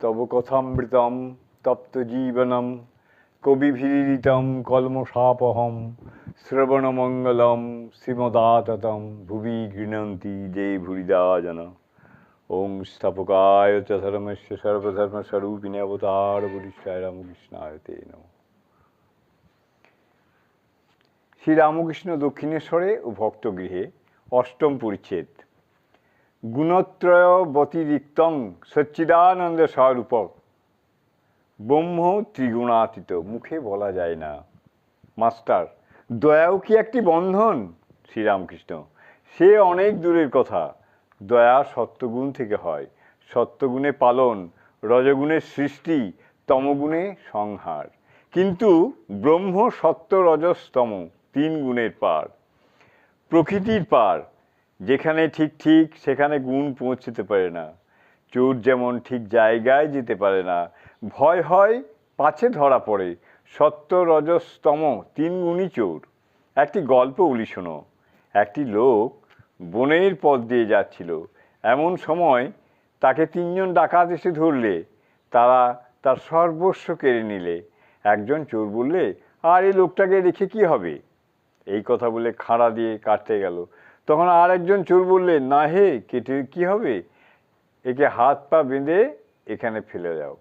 তব কথামৃতম তপ্ত জীবনম, কবিভিরিতম কলমশাপহম শ্রবণমঙ্গলম শ্রীমদাততম, ভুবি গৃণন্তি যে ভুরিদা জন ওং স্থাপকায় চ ধর্মস্য সর্বধর্মস্বরূপিণে অবতার বরিষ্ঠায় রামকৃষ্ণায় তে নম। শ্রীরামকৃষ্ণ দক্ষিণেশ্বরে ও ভক্তগৃহে অষ্টম পরিচ্ছেদ। গুণত্রয় ব্যতিরিক্তং সচ্চিদানন্দ স্বরূপ। ব্রহ্ম ত্রিগুণাতীত, মুখে বলা যায় না। মাস্টার, দয়াও কি একটি বন্ধন? শ্রীরামকৃষ্ণ, সে অনেক দূরের কথা। দয়া সত্যগুণ থেকে হয়। সত্যগুণে পালন রজগুণের সৃষ্টি, তমগুণে সংহার। কিন্তু ব্রহ্ম সত্য রজস্তম, তিন গুণের পার। প্রকৃতির পার যেখানে ঠিক ঠিক, সেখানে গুণ পৌঁছতে পারে না। চোর যেমন ঠিক জায়গায় যেতে পারে না। ভয় হয় পাছে ধরা পড়ে। সত্য রজস্তম, তিন গুণই চোর। একটি গল্প বলি শোনো। একটি লোক বনের পথ দিয়ে যাচ্ছিল। এমন সময় তাকে তিনজন ডাকাত এসে ধরলে। তারা তার সর্বস্ব কেড়ে নিলে। একজন চোর বললে, আর এই লোকটাকে রেখে কি হবে? এই কথা বলে খাড়া দিয়ে কাটতে গেল। তখন আর একজন চোর বললে না হে, কেটে কি হবে? একে হাত পা বেঁধে এখানে ফেলে দাও।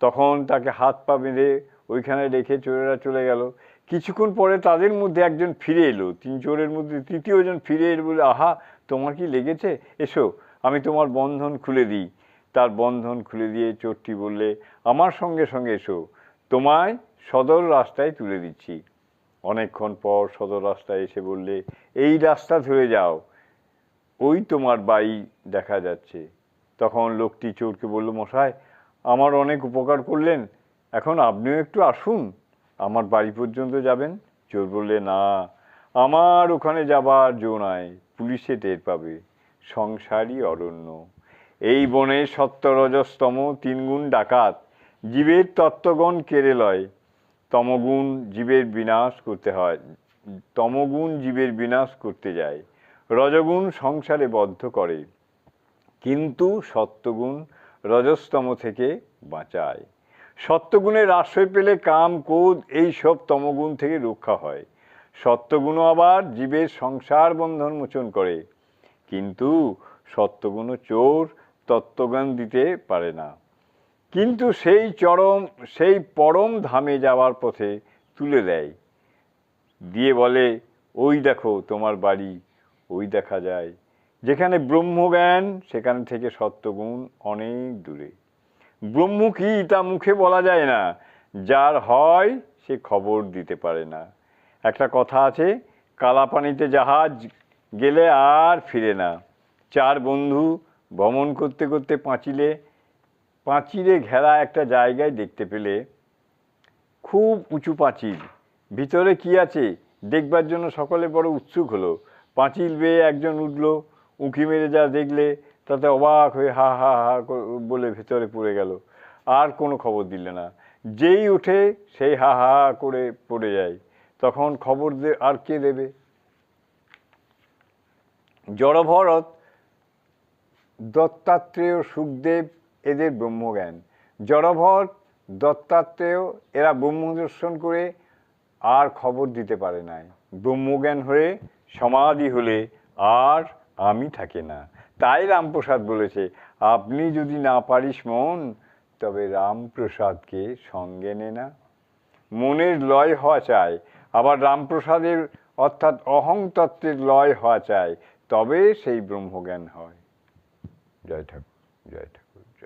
তখন তাকে হাত পা বেঁধে ওইখানে রেখে চোরেরা চলে গেল। কিছুক্ষণ পরে তাদের মধ্যে একজন ফিরে এলো। তিন চোরের মধ্যে তৃতীয়জন ফিরে এলো বলে, আহা, তোমার কি লেগেছে? এসো, আমি তোমার বন্ধন খুলে দিই। তার বন্ধন খুলে দিয়ে চোরটি বললে, আমার সঙ্গে সঙ্গে এসো, তোমায় সদর রাস্তায় তুলে দিচ্ছি। অনেকক্ষণ পর সদর রাস্তায় এসে বললে, এই রাস্তা ধরে যাও। ওই তোমার বাড়ি দেখা যাচ্ছে। তখন লোকটি চোরকে বলল, মশাই, আমার অনেক উপকার করলেন, এখন আপনিও একটু আসুন, আমার বাড়ি পর্যন্ত যাবেন? চোর বললে, না, আমার ওখানে যাবার জো নাই, পুলিশে টের পাবে, সংসারই অরণ্য। এই বনে সত্য রজস্তম তিনগুণ ডাকাত, জীবের তত্ত্বগণ কেড়ে লয় তমগুণ জীবের বিনাশ করতে হয়। তমগুণ জীবের বিনাশ করতে যায়। রজগুণ সংসারে বদ্ধ করে। কিন্তু সত্যগুণ রজস্তম থেকে বাঁচায়। সত্যগুণের আশ্রয় পেলে কাম, ক্রোধ এই সব তমগুণ থেকে রক্ষা হয়। সত্যগুণও আবার জীবের সংসার বন্ধন মোচন করে। কিন্তু সত্যগুণ চোর তত্ত্বজ্ঞান দিতে পারে না। কিন্তু সেই চরম, সেই পরম ধামে যাওয়ার পথে তুলে দেয়। দিয়ে বলে, ওই দেখো তোমার বাড়ি, ওই দেখা যায়। যেখানে ব্রহ্মজ্ঞান সেখান থেকে সত্যগুণ অনেক দূরে। ব্রহ্ম কি তা মুখে বলা যায় না। যার হয়, সে খবর দিতে পারে না। একটা কথা আছে, কালাপানিতে জাহাজ গেলে আর ফিরে না। চার বন্ধু ভ্রমণ করতে করতে পাঁচিলে পাঁচিলে ঘেরা একটা জায়গায় দেখতে পেলে খুব উঁচু পাঁচিল। ভিতরে কি আছে দেখবার জন্য সকলে বড় উৎসুক হলো। পাঁচিল বেয়ে একজন উঠল, উঁকি মেরে যা দেখলে তাতে অবাক হয়ে হা হা হা বলে ভেতরে পড়ে গেল। আর কোনো খবর দিলে না। যেই ওঠে সেই হা হা করে পড়ে যায়। তখন খবর দে আর কে দেবে? জড়ভরত দত্তাত্রেয় সুখদেব এদের ব্রহ্মজ্ঞান। জড়ভর দত্তাত্রেয় এরা ব্রহ্মদর্শন করে আর খবর দিতে পারে নাই। ব্রহ্মজ্ঞান হয়ে সমাধি হলে আর আমি থাকে না। তাই রামপ্রসাদ বলেছে, আপনি যদি না পারিস মন, তবে রামপ্রসাদকে সঙ্গে নে না। মনের লয় হওয়া চাই, আবার রামপ্রসাদের অর্থাৎ অহং তত্ত্বের লয় হওয়া চাই, তবে সেই ব্রহ্মজ্ঞান হয়। জয় ঠাকুর জয় ঠাকুর।